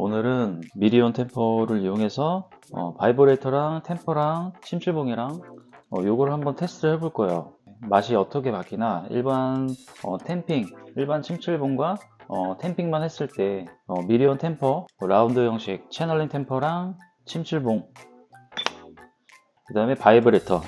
오늘은 미리온 템퍼를 이용해서 어, 바이브레이터랑 템퍼랑 침출봉이랑 어, 요거를 한번 테스트를 해볼 거예요. 맛이 어떻게 바뀌나 일반 어, 템핑, 일반 침출봉과 어, 템핑만 했을 때 어, 미리온 템퍼, 라운드 형식 채널링 템퍼랑 침출봉 그 다음에 바이브레이터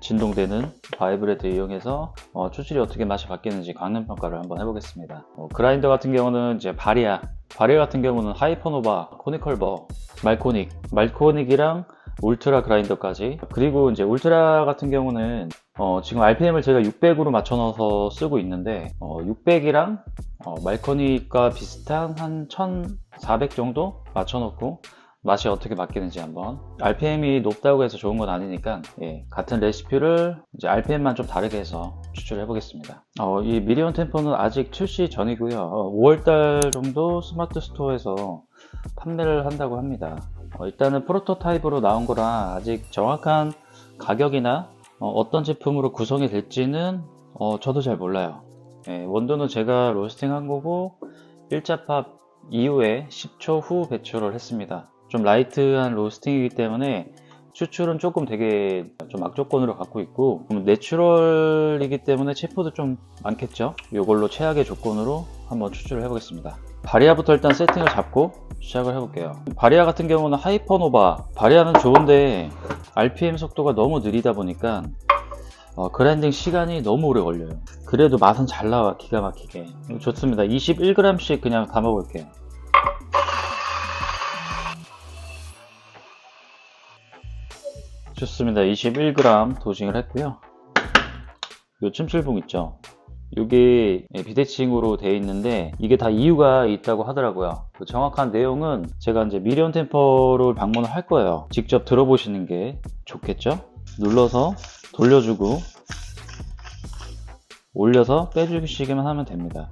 진동되는 바이브레이터 이용해서 어, 추출이 어떻게 맛이 바뀌는지 강능 평가를 한번 해보겠습니다. 어, 그라인더 같은 경우는 이제 바리아, 바리아 같은 경우는 하이퍼노바, 코니컬버, 말코닉, 말코닉이랑 울트라 그라인더까지. 그리고 이제 울트라 같은 경우는 어, 지금 RPM을 제가 600으로 맞춰놔서 쓰고 있는데 600이랑 말코닉과 비슷한 한 1400 정도 맞춰 놓고 맛이 어떻게 바뀌는지 한번. RPM이 높다고 해서 좋은 건 아니니까 예, 같은 레시피를 이제 RPM만 좀 다르게 해서 추출해 보겠습니다. 어, 이 미리온 템포는 아직 출시 전이고요. 어, 5월달 정도 스마트 스토어에서 판매를 한다고 합니다. 어, 일단은 프로토타입으로 나온 거라 아직 정확한 가격이나 어, 떤 제품으로 구성이 될지는 어, 저도 잘 몰라요. 예, 원두는 제가 로스팅 한 거고 일자팝 이후에 10초 후 배출을 했습니다. 좀 라이트한 로스팅이기 때문에 추출은 조금 되게 좀 악조건으로 갖고 있고 내추럴이기 때문에 체포도 좀 많겠죠? 이걸로 최악의 조건으로 한번 추출을 해보겠습니다. 바리아부터 일단 세팅을 잡고 시작을 해볼게요. 바리아 같은 경우는 하이퍼노바. 바리아는 좋은데 RPM 속도가 너무 느리다 보니까 어, 그라인딩 시간이 너무 오래 걸려요. 그래도 맛은 잘 나와 기가 막히게. 좋습니다. 21g씩 그냥 담아볼게요 좋습니다. 21g 도징을 했고요. 요 침출봉 있죠? 이게 비대칭으로 되어 있는데 이게 다 이유가 있다고 하더라고요. 그 정확한 내용은 제가 이제 미리온 템퍼를 방문을 할 거예요. 직접 들어보시는 게 좋겠죠? 눌러서 돌려주고 올려서 빼주시기만 하면 됩니다.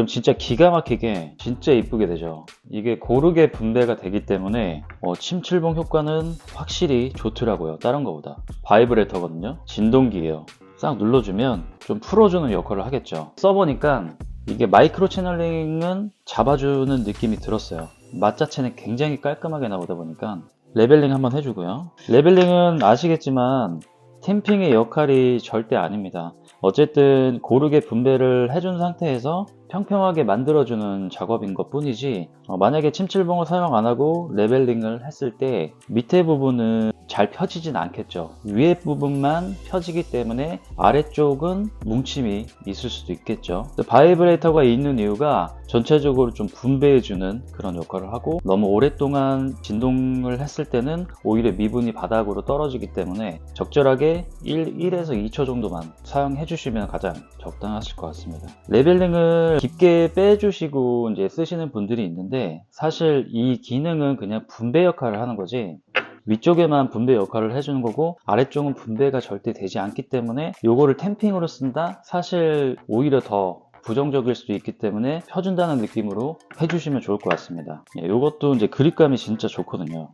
그럼 진짜 기가 막히게 진짜 이쁘게 되죠. 이게 고르게 분배가 되기 때문에 어, 침출봉 효과는 확실히 좋더라고요. 다른 거보다. 바이브레터거든요. 진동기예요. 싹 눌러주면 좀 풀어주는 역할을 하겠죠. 써보니까 이게 마이크로 채널링은 잡아주는 느낌이 들었어요. 맛 자체는 굉장히 깔끔하게 나오다 보니까 레벨링 한번 해주고요. 레벨링은 아시겠지만 템핑의 역할이 절대 아닙니다. 어쨌든 고르게 분배를 해준 상태에서 평평하게 만들어주는 작업인 것 뿐이지 어, 만약에 침출봉을 사용 안 하고 레벨링을 했을 때 밑에 부분은 잘 펴지진 않겠죠. 위에 부분만 펴지기 때문에 아래쪽은 뭉침이 있을 수도 있겠죠. 바이브레이터가 있는 이유가 전체적으로 좀 분배해주는 그런 역할을 하고 너무 오랫동안 진동을 했을 때는 오히려 미분이 바닥으로 떨어지기 때문에 적절하게 1, 1에서 2초 정도만 사용해 주시면 가장 적당하실 것 같습니다. 레벨링을 깊게 빼주시고 이제 쓰시는 분들이 있는데 사실 이 기능은 그냥 분배 역할을 하는 거지 위쪽에만 분배 역할을 해주는 거고 아래쪽은 분배가 절대 되지 않기 때문에 요거를 템핑으로 쓴다? 사실 오히려 더 부정적일 수도 있기 때문에 펴준다는 느낌으로 해주시면 좋을 것 같습니다. 예, 요것도 이제 그립감이 진짜 좋거든요.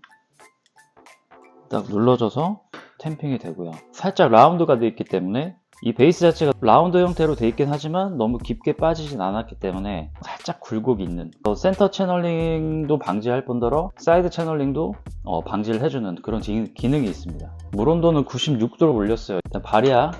딱 눌러줘서 템핑이 되고요. 살짝 라운드가 되어 있기 때문에 이 베이스 자체가 라운드 형태로 되어 있긴 하지만 너무 깊게 빠지진 않았기 때문에 살짝 굴곡이 있는 어, 센터 채널링도 방지할 뿐더러 사이드 채널링도 어, 방지를 해주는 그런 기, 기능이 있습니다. 물 온도는 96도로 올렸어요. 일단 바리아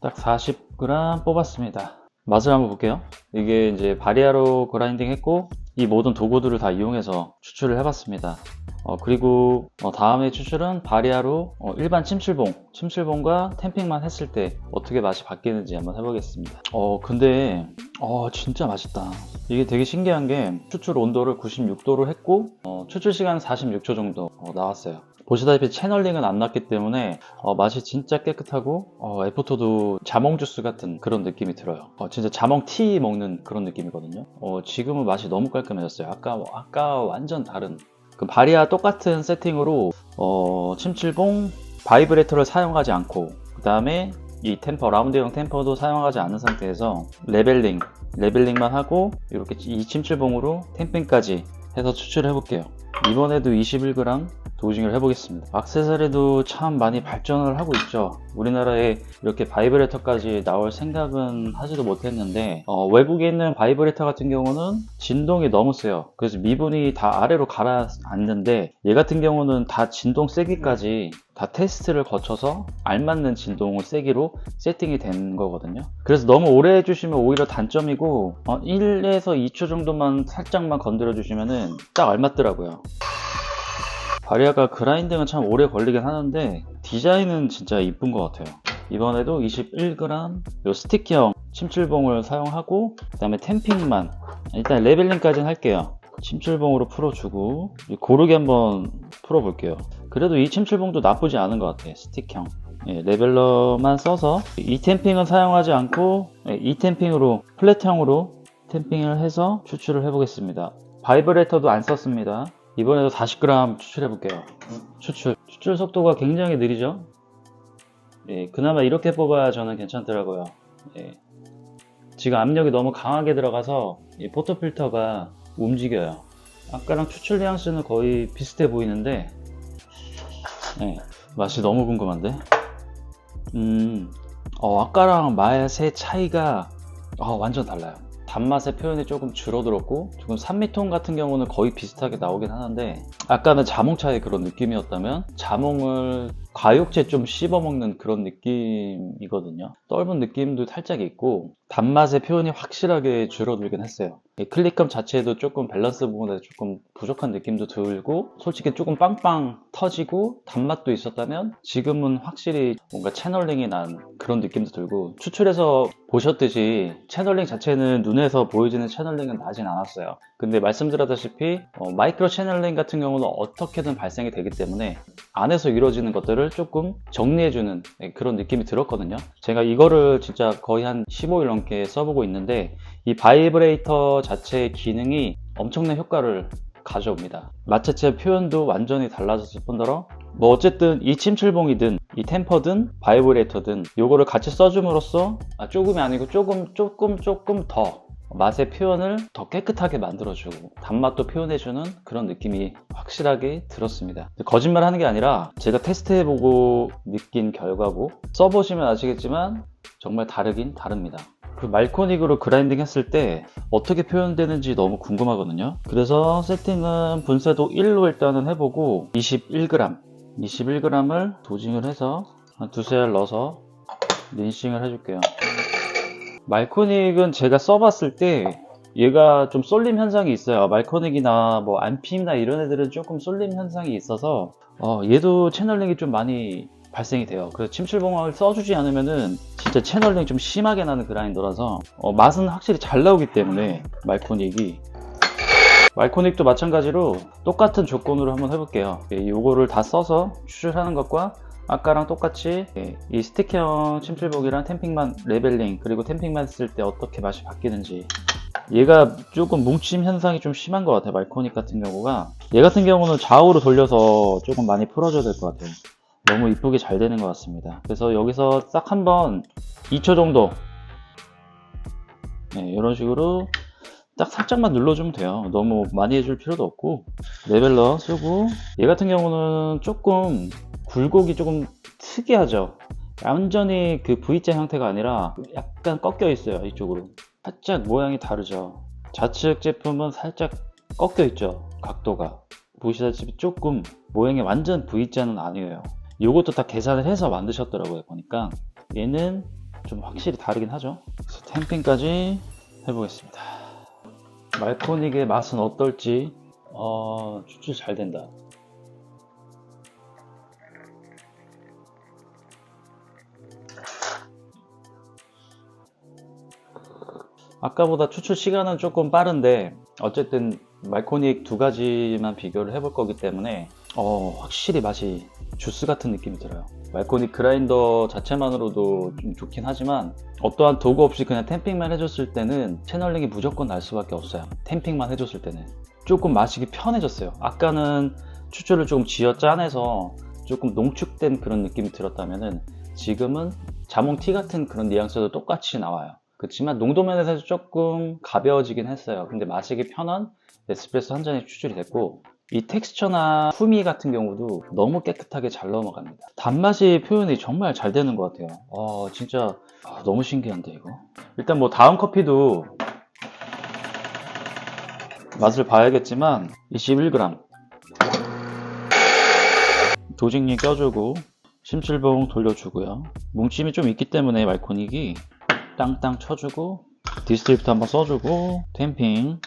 딱 40g 뽑았습니다. 맛을 한번 볼게요. 이게 이제 바리아로 그라인딩 했고 이 모든 도구들을 다 이용해서 추출을 해봤습니다. 어, 그리고 어, 다음에 추출은 바리아로 어, 일반 침출봉 침출봉과 템핑만 했을 때 어떻게 맛이 바뀌는지 한번 해보겠습니다. 어 근데 어 진짜 맛있다. 이게 되게 신기한 게 추출 온도를 96도로 했고 어, 추출 시간 46초 정도 어, 나왔어요 보시다시피 채널링은 안 났기 때문에 어, 맛이 진짜 깨끗하고 어, 에포토도 자몽 주스 같은 그런 느낌이 들어요. 어, 진짜 자몽 티 먹는 그런 느낌이거든요. 어, 지금은 맛이 너무 깔끔해졌어요. 아까, 아까 완전 다른 그 바리아 똑같은 세팅으로 어, 침출봉 바이브레이터를 사용하지 않고 그 다음에 이 템퍼 라운드형 템퍼도 사용하지 않은 상태에서 레벨링 레벨링만 하고 이렇게 이 침출봉으로 템핑까지 해서 추출해 볼게요. 이번에도 21g 도징을 해보겠습니다. 악세사리도 참 많이 발전을 하고 있죠. 우리나라에 이렇게 바이브레터까지 나올 생각은 하지도 못했는데 어, 외국에 있는 바이브레터 같은 경우는 진동이 너무 세요. 그래서 미분이 다 아래로 가라앉는데 얘 같은 경우는 다 진동 세기까지 다 테스트를 거쳐서 알맞는 진동을 세기로 세팅이 된 거거든요. 그래서 너무 오래 해주시면 오히려 단점이고 어, 1에서 2초 정도만 살짝만 건드려 주시면은 딱 알맞더라고요. 바리아가 그라인딩은 참 오래 걸리긴 하는데 디자인은 진짜 이쁜 것 같아요. 이번에도 21g 요 스티키형 침출봉을 사용하고 그 다음에 템핑만 일단 레벨링까지는 할게요. 침출봉으로 풀어주고 고르게 한번 풀어볼게요. 그래도 이 침출봉도 나쁘지 않은 것 같아요. 스틱형. 예, 레벨러만 써서 이 템핑은 사용하지 않고 예, 이 템핑으로 플랫형으로 템핑을 해서 추출을 해보겠습니다. 바이브레터도 안 썼습니다. 이번에도 40g 추출해 볼게요. 추출. 추출 속도가 굉장히 느리죠? 예, 그나마 이렇게 뽑아야 저는 괜찮더라고요. 예. 지금 압력이 너무 강하게 들어가서 이 포토 필터가 움직여요. 아까랑 추출 뉘앙스는 거의 비슷해 보이는데 예, 맛이 너무 궁금한데? 음, 어, 아까랑 맛의 차이가 어, 완전 달라요. 단맛의 표현이 조금 줄어들었고 지금 산미통 같은 경우는 거의 비슷하게 나오긴 하는데 아까는 자몽차의 그런 느낌이었다면 자몽을 과육제 좀 씹어먹는 그런 느낌이거든요. 떫은 느낌도 살짝 있고 단맛의 표현이 확실하게 줄어들긴 했어요. 이 클릭감 자체도 조금 밸런스 부분에 조금 부족한 느낌도 들고 솔직히 조금 빵빵 터지고 단맛도 있었다면 지금은 확실히 뭔가 채널링이 난 그런 느낌도 들고 추출해서 보셨듯이 채널링 자체는 눈에서 보여지는 채널링은 나진 않았어요 근데 말씀드렸다시피 어, 마이크로 채널링 같은 경우는 어떻게든 발생이 되기 때문에 안에서 이루어지는 것들을 조금 정리해주는 네, 그런 느낌이 들었거든요. 제가 이거를 진짜 거의 한 15일 넘게 써보고 있는데 이 바이브레이터 자체의 기능이 엄청난 효과를 가져옵니다. 맛 자체 표현도 완전히 달라졌을 뿐더러 뭐 어쨌든 이 침출봉이든 이 템퍼든 바이브레이터든 요거를 같이 써줌으로써 아, 조금이 아니고 조금 조금 조금 더 맛의 표현을 더 깨끗하게 만들어주고 단맛도 표현해주는 그런 느낌이 확실하게 들었습니다. 거짓말 하는 게 아니라 제가 테스트해보고 느낀 결과고 써보시면 아시겠지만 정말 다르긴 다릅니다. 그 말코닉으로 그라인딩 했을 때 어떻게 표현되는지 너무 궁금하거든요. 그래서 세팅은 분쇄도 1로 일단은 해보고 21g, 21g을 도징을 해서 한 두세 알 넣어서 린싱을 해줄게요. 말코닉은 제가 써봤을 때 얘가 좀 쏠림 현상이 있어요. 말코닉이나 뭐 안핌이나 이런 애들은 조금 쏠림 현상이 있어서 어, 얘도 채널링이 좀 많이 발생이 돼요. 그래서 침출봉을 써주지 않으면은 진짜 채널링 좀 심하게 나는 그라인더라서 어, 맛은 확실히 잘 나오기 때문에 말코닉이 말코닉도 마찬가지로 똑같은 조건으로 한번 해볼게요. 예, 요거를 다 써서 추출하는 것과 아까랑 똑같이 예, 이 스틱형 침출복이랑 템핑만 레벨링 그리고 템핑만 쓸 때 어떻게 맛이 바뀌는지. 얘가 조금 뭉침 현상이 좀 심한 것 같아요 말코닉 같은 경우가. 얘 같은 경우는 좌우로 돌려서 조금 많이 풀어줘야 될 것 같아요. 너무 이쁘게 잘 되는 것 같습니다. 그래서 여기서 딱 한번 2초 정도. 네, 이런 식으로 딱 살짝만 눌러주면 돼요. 너무 많이 해줄 필요도 없고. 레벨러 쓰고. 얘 같은 경우는 조금 굴곡이 조금 특이하죠. 완전히 그 V자 형태가 아니라 약간 꺾여 있어요 이쪽으로. 살짝 모양이 다르죠. 좌측 제품은 살짝 꺾여 있죠 각도가. 보시다시피 조금 모양이 완전 V자는 아니에요. 이것도 다 계산을 해서 만드셨더라고요 보니까. 얘는 좀 확실히 다르긴 하죠. 그래서 템핑까지 해보겠습니다. 말코닉의 맛은 어떨지 어, 추출 잘 된다 아까보다 추출 시간은 조금 빠른데 어쨌든 말코닉 두 가지만 비교를 해볼 거기 때문에 어, 확실히 맛이 주스 같은 느낌이 들어요. 말코닉 그라인더 자체만으로도 좀 좋긴 하지만 어떠한 도구 없이 그냥 템핑만 해줬을 때는 채널링이 무조건 날 수밖에 없어요. 템핑만 해줬을 때는. 조금 마시기 편해졌어요. 아까는 추출을 조금 쥐어 짜내서 조금 농축된 그런 느낌이 들었다면은 지금은 자몽 티 같은 그런 뉘앙스도 똑같이 나와요 그렇지만 농도 면에서 조금 가벼워지긴 했어요 근데 마시기 편한 에스프레소 한 잔이 추출이 됐고 이 텍스처나 후미 같은 경우도 너무 깨끗하게 잘 넘어갑니다. 단맛이 표현이 정말 잘 되는 것 같아요. 아, 진짜 아, 너무 신기한데 이거. 일단 뭐 다음 커피도 맛을 봐야겠지만 21g 조직리 껴주고 심칠봉 돌려주고요. 뭉침이 좀 있기 때문에 말코닉이 땅땅 쳐주고 디스트리프트 한번 써주고 템핑.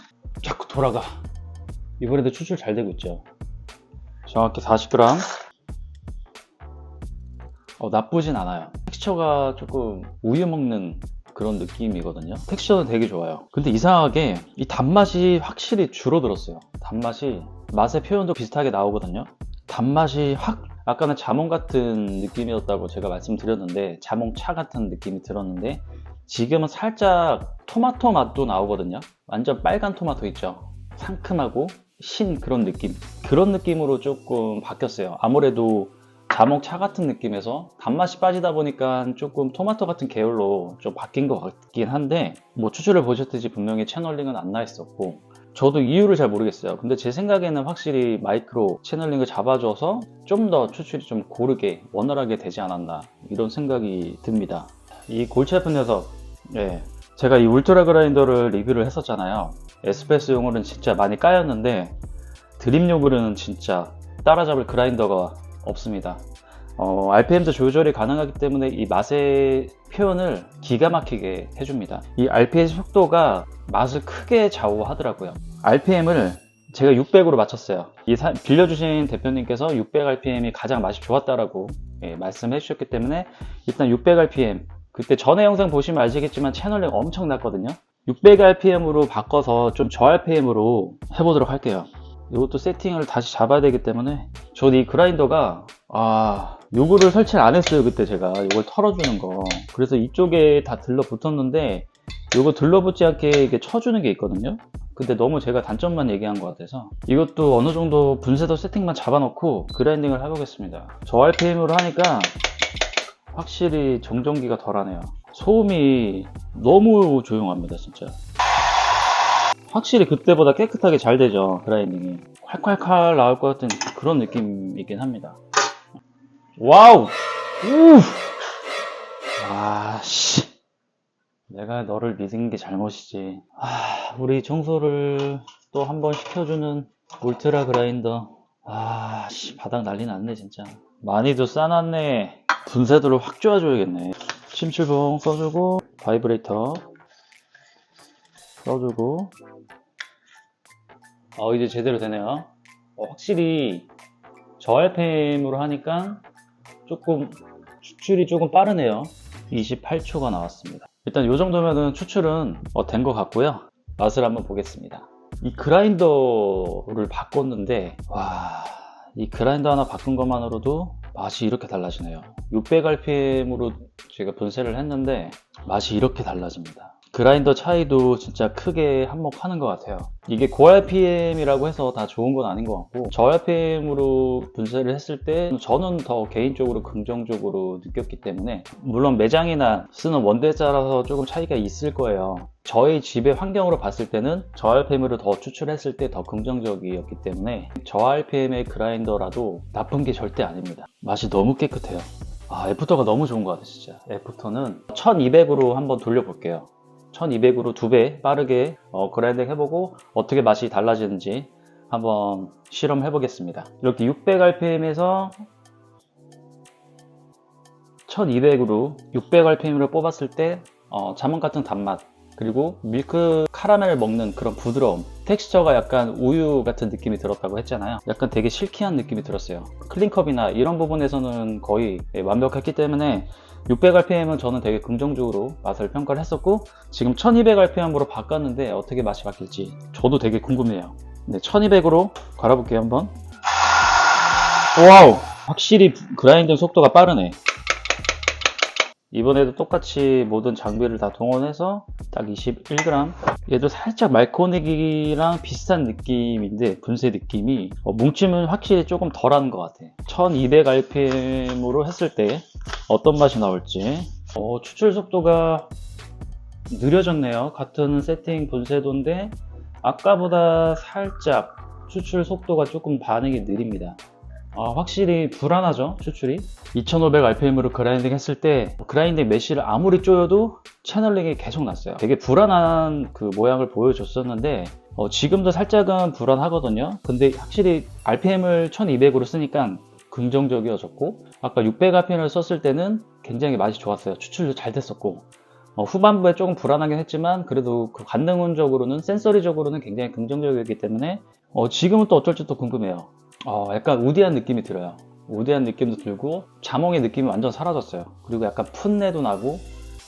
자꾸 돌아가. 이번에도 추출 잘 되고 있죠? 정확히 40g 어, 나쁘진 않아요. 텍스처가 조금 우유 먹는 그런 느낌이거든요. 텍스처는 되게 좋아요. 근데 이상하게 이 단맛이 확실히 줄어들었어요. 단맛이 맛의 표현도 비슷하게 나오거든요. 단맛이 확 아까는 자몽 같은 느낌이었다고 제가 말씀드렸는데 자몽차 같은 느낌이 들었는데 지금은 살짝 토마토 맛도 나오거든요. 완전 빨간 토마토 있죠. 상큼하고 신 그런 느낌. 그런 느낌으로 조금 바뀌었어요. 아무래도 자몽차 같은 느낌에서 단맛이 빠지다 보니까 조금 토마토 같은 계열로 좀 바뀐 것 같긴 한데 뭐 추출을 보셨듯이 분명히 채널링은 안 나 있었고 저도 이유를 잘 모르겠어요. 근데 제 생각에는 확실히 마이크로 채널링을 잡아줘서 좀 더 추출이 좀 고르게 원활하게 되지 않았나 이런 생각이 듭니다. 이 골치 아픈 녀석 예. 제가 이 울트라 그라인더를 리뷰를 했었잖아요. 에스프레소용으로는 진짜 많이 까였는데 드립용으로는 진짜 따라잡을 그라인더가 없습니다. 어, RPM도 조절이 가능하기 때문에 이 맛의 표현을 기가 막히게 해줍니다. 이 RPM 속도가 맛을 크게 좌우하더라고요. RPM을 제가 600으로 맞췄어요. 이 사- 빌려주신 대표님께서 600rpm이 가장 맛이 좋았다라고 예, 말씀해 주셨기 때문에 일단 600rpm 그때 전에 영상 보시면 아시겠지만 채널링 엄청 났거든요. 600rpm으로 바꿔서 좀 저RPM으로 해보도록 할게요. 이것도 세팅을 다시 잡아야 되기 때문에 저는 이 그라인더가 아 요거를 설치를 안 했어요 그때 제가. 이걸 털어주는 거. 그래서 이쪽에 다 들러붙었는데 요거 들러붙지 않게 이게 쳐주는 게 있거든요. 근데 너무 제가 단점만 얘기한 것 같아서 이것도 어느 정도 분쇄도 세팅만 잡아놓고 그라인딩을 해보겠습니다. 저RPM으로 하니까 확실히 정전기가 덜하네요. 소음이 너무 조용합니다, 진짜. 확실히 그때보다 깨끗하게 잘 되죠, 그라인딩이. 콸콸콸 나올 것 같은 그런 느낌이긴 합니다. 와우! 우! 아, 씨. 내가 너를 믿은 게 잘못이지. 아, 우리 청소를 또 한 번 시켜주는 울트라 그라인더. 아, 씨, 바닥 난리 났네, 진짜. 많이도 싸놨네. 분쇄도를 확 줘줘야겠네. 침출봉 써주고, 바이브레이터 써주고. 어, 이제 제대로 되네요. 어, 확실히 저RPM으로 하니까 조금 추출이 조금 빠르네요. 28초가 나왔습니다. 일단 이 정도면은 추출은 된것 같고요. 맛을 한번 보겠습니다. 이 그라인더를 바꿨는데, 와, 이 그라인더 하나 바꾼 것만으로도 맛이 이렇게 달라지네요. 600rpm으로 제가 분쇄를 했는데 맛이 이렇게 달라집니다. 그라인더 차이도 진짜 크게 한몫하는 것 같아요. 이게 고RPM이라고 해서 다 좋은 건 아닌 것 같고 저RPM으로 분쇄를 했을 때 저는 더 개인적으로 긍정적으로 느꼈기 때문에 물론 매장이나 쓰는 원대에 따라서 조금 차이가 있을 거예요. 저희 집의 환경으로 봤을 때는 저RPM으로 더 추출했을 때 더 긍정적이었기 때문에 저RPM의 그라인더라도 나쁜 게 절대 아닙니다. 맛이 너무 깨끗해요. 아, 애프터가 너무 좋은 것 같아요, 진짜. 애프터는 1200으로 한번 돌려볼게요. 1200으로 두 배 빠르게 어, 그라인딩 해보고 어떻게 맛이 달라지는지 한번 실험해 보겠습니다. 이렇게 600rpm에서 1200으로 600rpm으로 뽑았을 때 어, 자몽 같은 단맛 그리고 밀크 카라멜 먹는 그런 부드러움 텍스처가 약간 우유 같은 느낌이 들었다고 했잖아요. 약간 되게 실키한 느낌이 들었어요. 클린컵이나 이런 부분에서는 거의 예, 완벽했기 때문에 600rpm은 저는 되게 긍정적으로 맛을 평가를 했었고 지금 1200rpm으로 바꿨는데 어떻게 맛이 바뀔지 저도 되게 궁금해요. 네, 1200으로 갈아볼게요 한번. 와우! 확실히 그라인딩 속도가 빠르네. 이번에도 똑같이 모든 장비를 다 동원해서 딱 21g 얘도 살짝 말코닉이랑 비슷한 느낌인데 분쇄 느낌이 어, 뭉침은 확실히 조금 덜한 것 같아. 1200rpm으로 했을 때 어떤 맛이 나올지. 어, 추출 속도가 느려졌네요. 같은 세팅 분쇄도인데 아까보다 살짝 추출 속도가 조금 반응이 느립니다. 아, 확실히 불안하죠, 추출이. 2500rpm으로 그라인딩 했을 때, 그라인딩 메쉬를 아무리 쪼여도 채널링이 계속 났어요. 되게 불안한 그 모양을 보여줬었는데, 어, 지금도 살짝은 불안하거든요. 근데 확실히 RPM을 1200으로 쓰니까 긍정적이어졌고, 아까 600rpm을 썼을 때는 굉장히 맛이 좋았어요. 추출도 잘 됐었고, 어, 후반부에 조금 불안하긴 했지만, 그래도 그 관능운적으로는, 센서리적으로는 굉장히 긍정적이었기 때문에, 어, 지금은 또 어쩔지 또 궁금해요. 어, 약간 우디한 느낌이 들어요. 우디한 느낌도 들고 자몽의 느낌이 완전 사라졌어요. 그리고 약간 풋내도 나고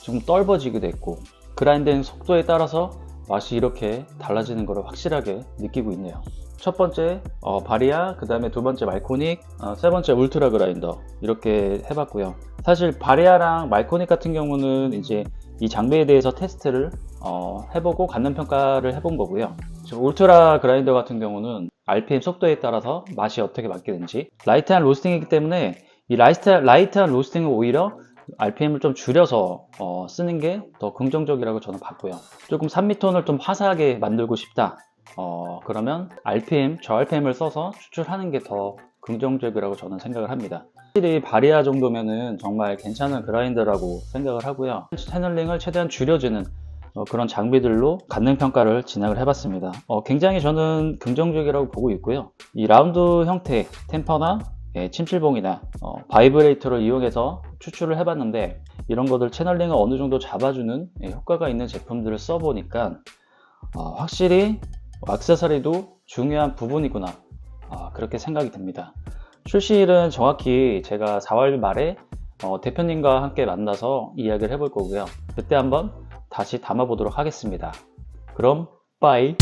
좀 떨버지기도 했고 그라인딩 속도에 따라서 맛이 이렇게 달라지는 것을 확실하게 느끼고 있네요. 첫 번째 어, 바리아, 그 다음에 두 번째 말코닉, 어, 세 번째 울트라 그라인더 이렇게 해봤고요. 사실 바리아랑 말코닉 같은 경우는 이제 이 장비에 대해서 테스트를 어, 해보고 갖는 평가를 해본 거고요. 울트라 그라인더 같은 경우는 RPM 속도에 따라서 맛이 어떻게 바뀌는지 라이트한 로스팅이기 때문에 이 라이트, 라이트한 로스팅은 오히려 RPM을 좀 줄여서 어, 쓰는 게 더 긍정적이라고 저는 봤고요. 조금 3미톤을 좀 화사하게 만들고 싶다. 어, 그러면 RPM, 저 RPM을 써서 추출하는 게 더 긍정적이라고 저는 생각을 합니다. 확실히 바리아 정도면은 정말 괜찮은 그라인더라고 생각을 하고요. 채널링을 최대한 줄여주는 어, 그런 장비들로 갖는 평가를 진행을 해봤습니다. 어, 굉장히 저는 긍정적이라고 보고 있고요. 이 라운드 형태 템퍼나 예, 침실봉이나 어, 바이브레이터를 이용해서 추출을 해봤는데 이런 것들 채널링을 어느 정도 잡아주는 예, 효과가 있는 제품들을 써보니까 어, 확실히 액세서리도 중요한 부분이구나 아, 그렇게 생각이 듭니다. 출시일은 정확히 제가 4월 말에 어, 대표님과 함께 만나서 이야기를 해볼 거고요. 그때 한번 다시 담아보도록 하겠습니다. 그럼 빠이